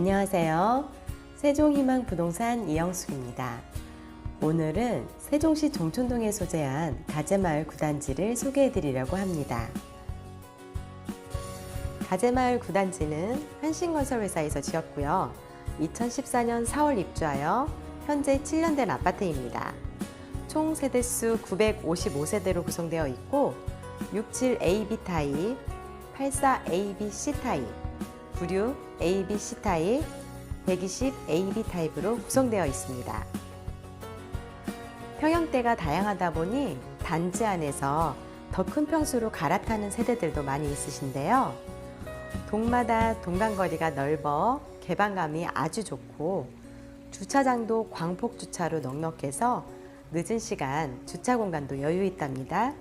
안녕하세요. 세종희망 부동산 이영숙입니다. 오늘은 세종시 종촌동에 소재한 가재마을 구단지를 소개해 드리려고 합니다. 가재마을 구단지는 한신건설회사에서 지었고요. 2014년 4월 입주하여 현재 7년 된 아파트입니다. 총 세대수 955세대로 구성되어 있고 67AB 타입, 84ABC 타입, 96ABC 타입, 120AB 타입으로 구성되어 있습니다. 평형대가 다양하다 보니 단지 안에서 더 큰 평수로 갈아타는 세대들도 많이 있으신데요. 동마다 동간거리가 넓어 개방감이 아주 좋고 주차장도 광폭 주차로 넉넉해서 늦은 시간 주차 공간도 여유 있답니다.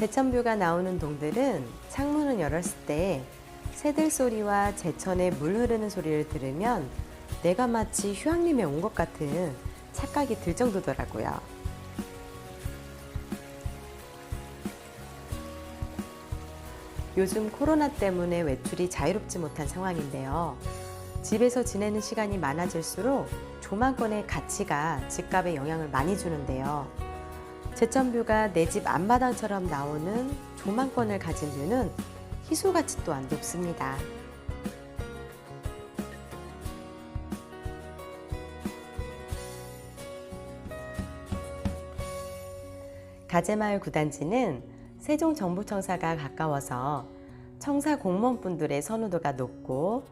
제천뷰가 나오는 동들은 창문을 열었을 때 새들 소리와 제천의 물 흐르는 소리를 들으면 내가 마치 휴양림에 온 것 같은 착각이 들 정도더라고요. 요즘 코로나 때문에 외출이 자유롭지 못한 상황인데요. 집에서 지내는 시간이 많아질수록 조망권의 가치가 집값에 영향을 많이 주는데요. 제천뷰가 내 집 앞마당처럼 나오는 조망권을 가진 뷰는 희소가치 또한 높습니다. 가재마을 구단지는 세종정부청사가 가까워서 청사 공무원분들의 선호도가 높고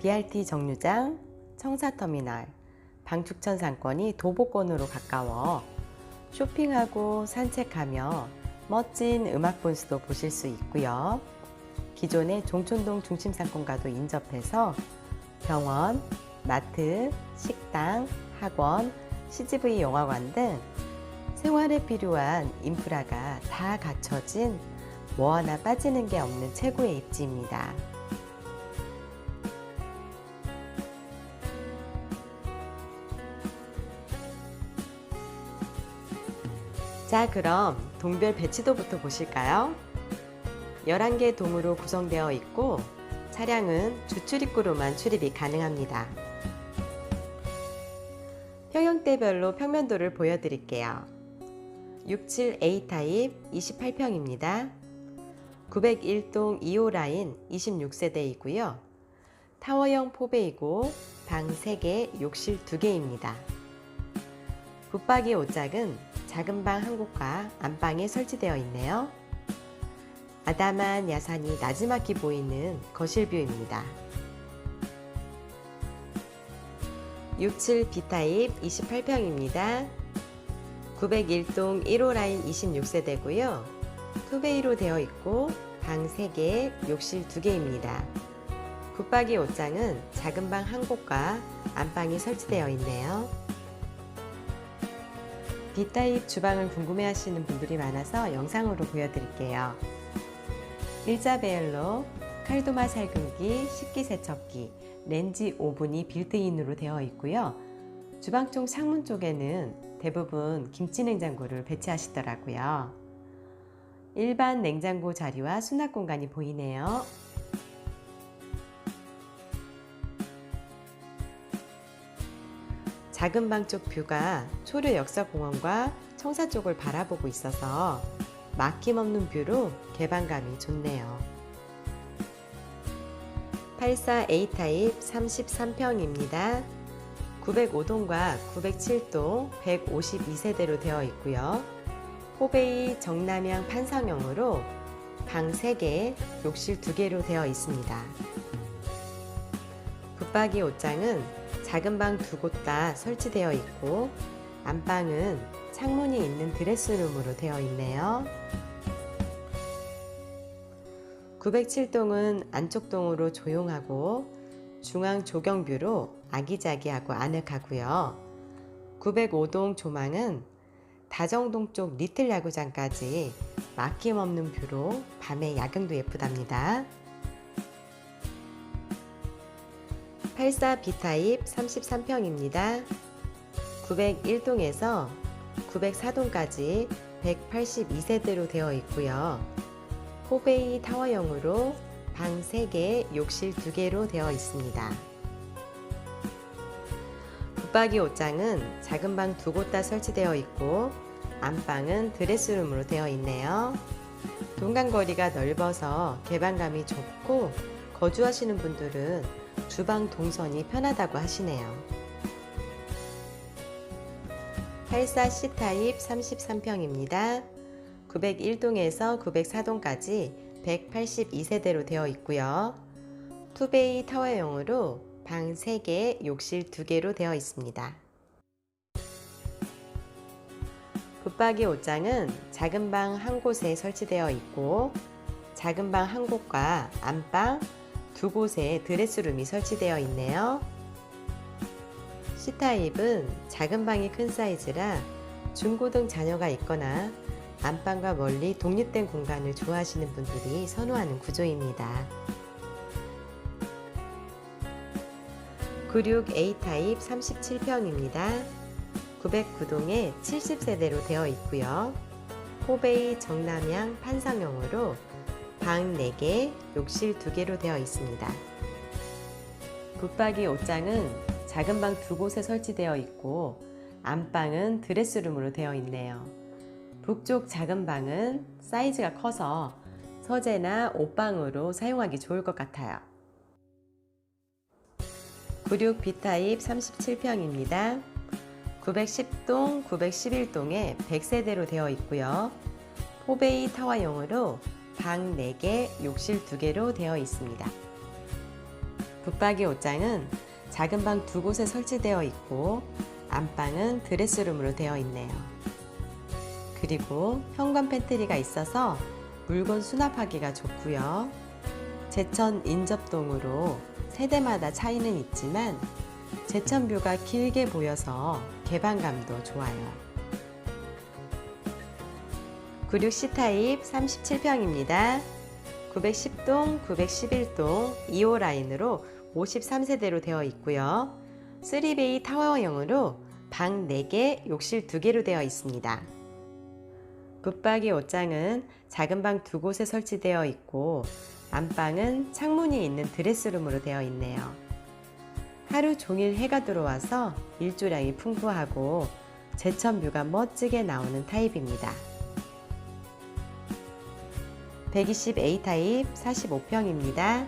BRT 정류장, 청사터미널, 방축천 상권이 도보권으로 가까워 쇼핑하고 산책하며 멋진 음악 본수도 보실 수 있고요. 기존의 종촌동 중심상권과도 인접해서 병원, 마트, 식당, 학원, CGV 영화관 등 생활에 필요한 인프라가 다 갖춰진 뭐 하나 빠지는 게 없는 최고의 입지입니다. 자, 그럼 동별 배치도부터 보실까요? 11개 동으로 구성되어 있고 차량은 주출입구로만 출입이 가능합니다. 평형대별로 평면도를 보여드릴게요. 67A 타입 28평입니다. 901동 2호 라인 26세대이고요. 타워형 포배이고 방 3개, 욕실 2개입니다. 붙박이 옷장은 작은 방 한 곳과 안방에 설치되어 있네요. 아담한 야산이 나지막히 보이는 거실 뷰입니다. 67 B타입 28평입니다. 901동 1호 라인 26세대고요. 투베이로 되어 있고 방 3개, 욕실 2개입니다. 붙박이 옷장은 작은 방 한 곳과 안방이 설치되어 있네요. B타입 주방을 궁금해 하시는 분들이 많아서 영상으로 보여드릴게요. 일자 배열로 칼도마 살균기, 식기세척기, 렌지 오븐이 빌트인으로 되어 있고요. 주방 쪽 창문 쪽에는 대부분 김치 냉장고를 배치하시더라고요. 일반 냉장고 자리와 수납 공간이 보이네요. 작은 방 쪽 뷰가 초려 역사공원과 청사 쪽을 바라보고 있어서 막힘없는 뷰로 개방감이 좋네요. 84A 타입 33평입니다. 905동과 907동 152세대로 되어 있고요. 호베이 정남향 판상형으로 방 3개, 욕실 2개로 되어 있습니다. 붙박이 옷장은 작은 방 두 곳 다 설치되어 있고 안방은 창문이 있는 드레스룸으로 되어 있네요. 907동은 안쪽 동으로 조용하고 중앙 조경뷰로 아기자기하고 아늑하고요. 905동 조망은 다정동 쪽 리틀 야구장까지 막힘없는 뷰로 밤에 야경도 예쁘답니다. 84 B타입 33평입니다. 901동에서 904동까지 182세대로 되어 있고요. 호베이 타워형으로 방 3개, 욕실 2개로 되어 있습니다. 붙박이 옷장은 작은 방 두 곳 다 설치되어 있고 안방은 드레스룸으로 되어 있네요. 동간거리가 넓어서 개방감이 좋고 거주하시는 분들은 주방 동선이 편하다고 하시네요. 84C 타입 33평입니다. 901동에서 904동까지 182세대로 되어 있고요. 투베이 타워형으로 방 3개, 욕실 2개로 되어 있습니다. 붙박이 옷장은 작은 방 한 곳에 설치되어 있고 작은 방 한 곳과 안방 두 곳에 드레스룸이 설치되어 있네요. C타입은 작은 방이 큰 사이즈라 중고등 자녀가 있거나 안방과 멀리 독립된 공간을 좋아하시는 분들이 선호하는 구조입니다. 96A 타입 37평입니다. 909동에 70세대로 되어 있고요. 호베이 정남향 판상형으로 방 4개, 욕실 2개로 되어 있습니다. 붙박이 옷장은 작은 방 두 곳에 설치되어 있고 안방은 드레스룸으로 되어 있네요. 북쪽 작은 방은 사이즈가 커서 서재나 옷방으로 사용하기 좋을 것 같아요. 96 B타입 37평입니다. 910동, 911동에 100세대로 되어 있고요. 포베이 타워형으로 방 4개, 욕실 2개로 되어 있습니다. 붙박이 옷장은 작은 방 두 곳에 설치되어 있고 안방은 드레스룸으로 되어 있네요. 그리고 현관 팬트리가 있어서 물건 수납하기가 좋고요. 제천 인접동으로 세대마다 차이는 있지만 제천뷰가 길게 보여서 개방감도 좋아요. 96C 타입 37평입니다. 910동, 911동 2호 라인으로 53세대로 되어 있고요. 3베이 타워형으로 방 4개, 욕실 2개로 되어 있습니다. 붙박이 옷장은 작은 방 두 곳에 설치되어 있고 안방은 창문이 있는 드레스룸으로 되어 있네요. 하루 종일 해가 들어와서 일조량이 풍부하고 제천 뷰가 멋지게 나오는 타입입니다. 120A 타입 45평입니다.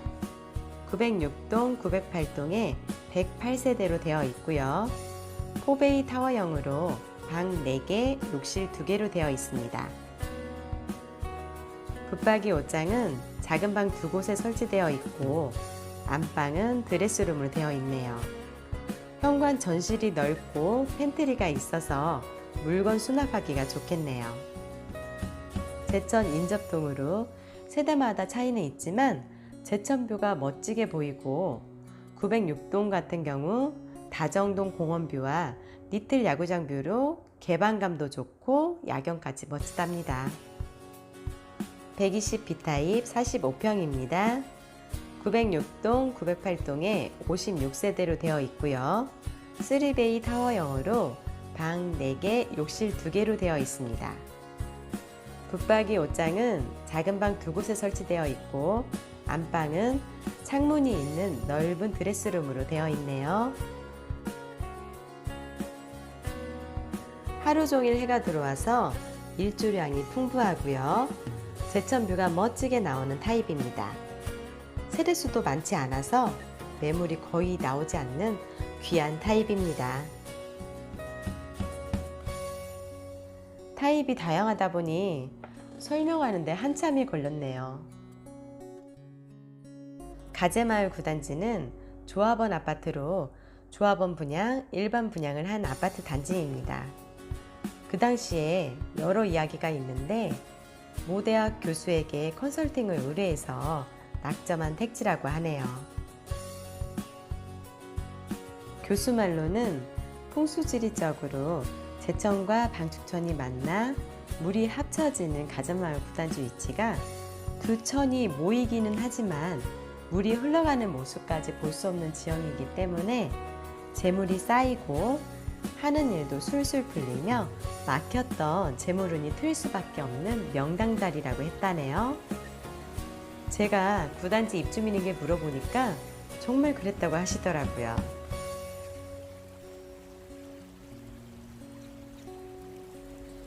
906동, 908동에 108세대로 되어 있고요. 포베이 타워형으로 방 4개, 욕실 2개로 되어 있습니다. 붙박이 옷장은 작은 방 두 곳에 설치되어 있고 안방은 드레스룸으로 되어 있네요. 현관 전실이 넓고 팬트리가 있어서 물건 수납하기가 좋겠네요. 제천 인접동으로 세대마다 차이는 있지만 제천뷰가 멋지게 보이고 906동 같은 경우 다정동 공원뷰와 리틀 야구장 뷰로 개방감도 좋고 야경까지 멋지답니다. 120 B타입 45평입니다. 906동, 908동에 56세대로 되어 있고요. 3베이 타워형으로 방 4개, 욕실 2개로 되어 있습니다. 붙박이 옷장은 작은 방 두 곳에 설치되어 있고 안방은 창문이 있는 넓은 드레스룸으로 되어 있네요. 하루 종일 해가 들어와서 일조량이 풍부하고요. 제천뷰가 멋지게 나오는 타입입니다. 세대수도 많지 않아서 매물이 거의 나오지 않는 귀한 타입입니다. 타입이 다양하다 보니 설명하는데 한참이 걸렸네요. 가재마을 구단지는 조합원 아파트로 조합원 분양, 일반 분양을 한 아파트 단지입니다. 그 당시에 여러 이야기가 있는데 모 대학 교수에게 컨설팅을 의뢰해서 낙점한 택지라고 하네요. 교수 말로는 풍수지리적으로 제천과 방축천이 만나 물이 합쳐지는 가전마을 구단지 위치가 두 천이 모이기는 하지만 물이 흘러가는 모습까지 볼 수 없는 지형이기 때문에 재물이 쌓이고 하는 일도 술술 풀리며 막혔던 재물운이 틀 수밖에 없는 명당 자리라고 했다네요. 제가 구단지 입주민에게 물어보니까 정말 그랬다고 하시더라고요.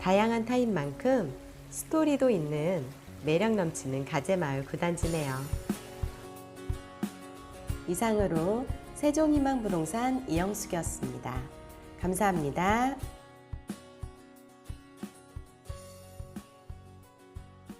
다양한 타입 만큼 스토리도 있는 매력 넘치는 가재마을 구단지네요. 이상으로 세종희망부동산 이영숙이었습니다. 감사합니다.